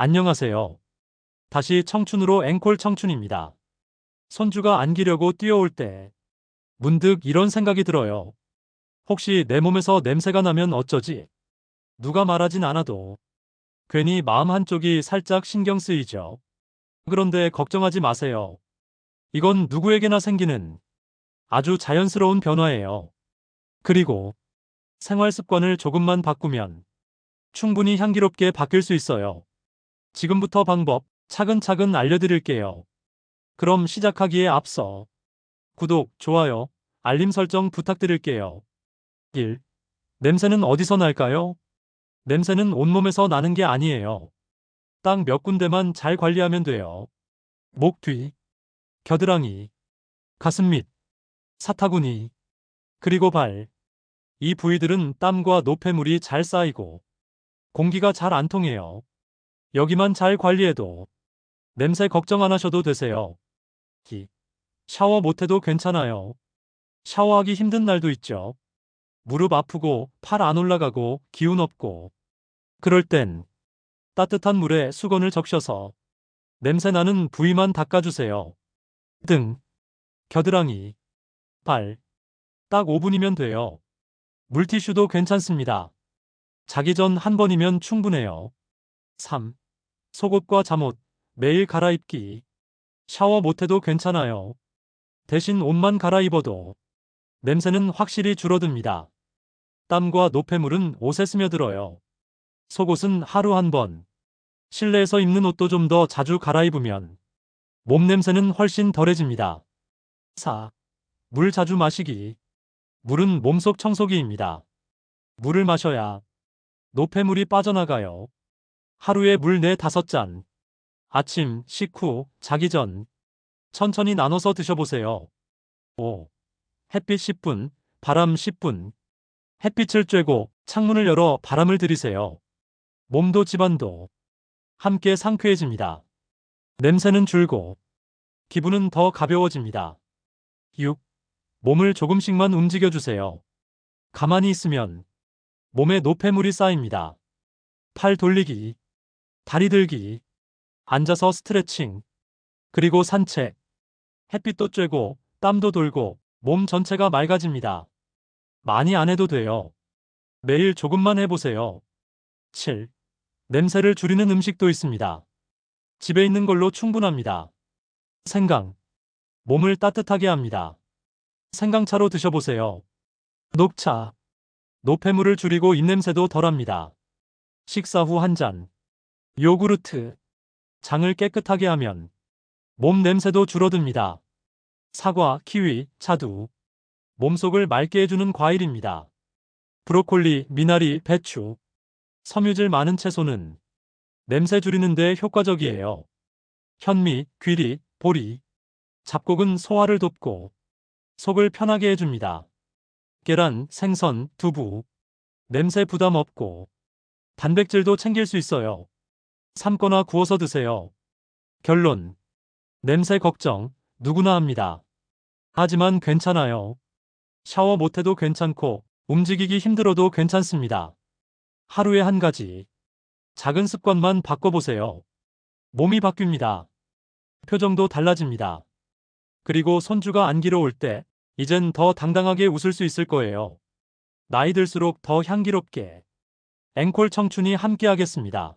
안녕하세요. 다시 청춘으로 앵콜 청춘입니다. 손주가 안기려고 뛰어올 때 문득 이런 생각이 들어요. 혹시 내 몸에서 냄새가 나면 어쩌지? 누가 말하진 않아도 괜히 마음 한쪽이 살짝 신경 쓰이죠. 그런데 걱정하지 마세요. 이건 누구에게나 생기는 아주 자연스러운 변화예요. 그리고 생활 습관을 조금만 바꾸면 충분히 향기롭게 바뀔 수 있어요. 지금부터 방법 차근차근 알려드릴게요. 그럼 시작하기에 앞서 구독, 좋아요, 알림 설정 부탁드릴게요. 1. 냄새는 어디서 날까요? 냄새는 온몸에서 나는 게 아니에요. 딱 몇 군데만 잘 관리하면 돼요. 목 뒤, 겨드랑이, 가슴 밑, 사타구니, 그리고 발. 이 부위들은 땀과 노폐물이 잘 쌓이고 공기가 잘 안 통해요. 여기만 잘 관리해도 냄새 걱정 안 하셔도 되세요. 기. 샤워 못해도 괜찮아요. 샤워하기 힘든 날도 있죠. 무릎 아프고 팔 안 올라가고 기운 없고 그럴 땐 따뜻한 물에 수건을 적셔서 냄새 나는 부위만 닦아주세요. 등, 겨드랑이, 발. 딱 5분이면 돼요. 물티슈도 괜찮습니다. 자기 전 한 번이면 충분해요. 3. 속옷과 잠옷 매일 갈아입기. 샤워 못해도 괜찮아요. 대신 옷만 갈아입어도 냄새는 확실히 줄어듭니다. 땀과 노폐물은 옷에 스며들어요. 속옷은 하루 한 번. 실내에서 입는 옷도 좀 더 자주 갈아입으면 몸 냄새는 훨씬 덜해집니다. 4. 물 자주 마시기. 물은 몸속 청소기입니다. 물을 마셔야 노폐물이 빠져나가요. 하루에 물 4, 5잔. 아침, 식후, 자기 전. 천천히 나눠서 드셔보세요. 5. 햇빛 10분, 바람 10분. 햇빛을 쬐고 창문을 열어 바람을 들이세요. 몸도 집안도 함께 상쾌해집니다. 냄새는 줄고 기분은 더 가벼워집니다. 6. 몸을 조금씩만 움직여주세요. 가만히 있으면 몸에 노폐물이 쌓입니다. 팔 돌리기, 다리 들기, 앉아서 스트레칭, 그리고 산책. 햇빛도 쬐고 땀도 돌고 몸 전체가 맑아집니다. 많이 안 해도 돼요. 매일 조금만 해보세요. 7. 냄새를 줄이는 음식도 있습니다. 집에 있는 걸로 충분합니다. 생강. 몸을 따뜻하게 합니다. 생강차로 드셔보세요. 녹차. 노폐물을 줄이고 입냄새도 덜합니다. 식사 후 한 잔. 요구르트. 장을 깨끗하게 하면 몸 냄새도 줄어듭니다. 사과, 키위, 자두. 몸속을 맑게 해주는 과일입니다. 브로콜리, 미나리, 배추. 섬유질 많은 채소는 냄새 줄이는 데 효과적이에요. 현미, 귀리, 보리. 잡곡은 소화를 돕고 속을 편하게 해줍니다. 계란, 생선, 두부. 냄새 부담 없고 단백질도 챙길 수 있어요. 삶거나 구워서 드세요. 결론. 냄새 걱정 누구나 합니다. 하지만 괜찮아요. 샤워 못해도 괜찮고 움직이기 힘들어도 괜찮습니다. 하루에 한 가지. 작은 습관만 바꿔보세요. 몸이 바뀝니다. 표정도 달라집니다. 그리고 손주가 안기러 올 때, 이젠 더 당당하게 웃을 수 있을 거예요. 나이 들수록 더 향기롭게. 앵콜 청춘이 함께하겠습니다.